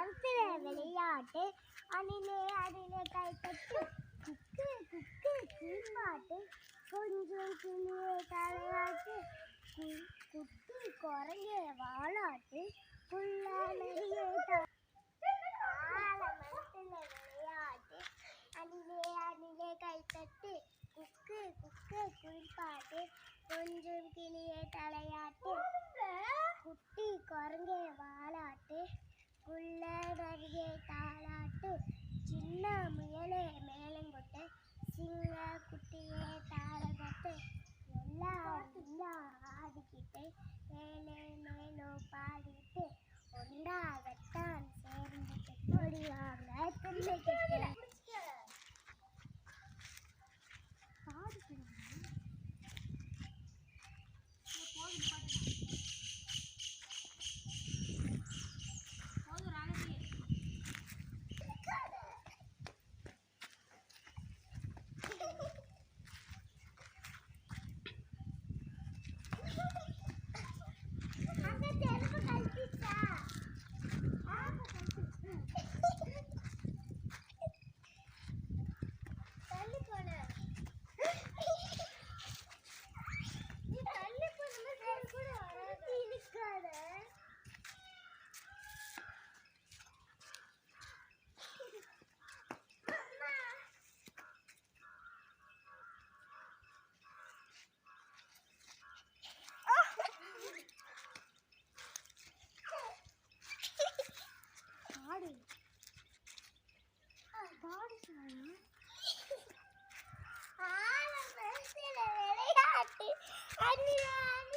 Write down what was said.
மரத்துல விளையாட்டு. அணிலே அணிலே கை தட்டு குக்கு குக்கு கீழ்பாட்டு கொஞ்சம் கிளியே தலையாட்டு. கு- குட்டி குறைய வாழாட்டு புள்ள நரியே மரத்துல விளையாட்டு. அணிலே அணிலே கை தட்டு குக்கு குக்கு குளிப்பாட்டு கொஞ்சம் கிளியே தலையாட்டு. குட்டி குரங்கே குள்ள தாளாட்டு சின்ன முயலே மேலங்கொட்டு சிங்க குட்டியே தாளகட்டு எல்லாம் ஆடிக்கிட்டு மேலே மேலோ பாடிட்டு ஒன்றாகத்தான் சேர்ந்துட்டு கொடிவாங்க பிள்ளைக்கு Anne ya.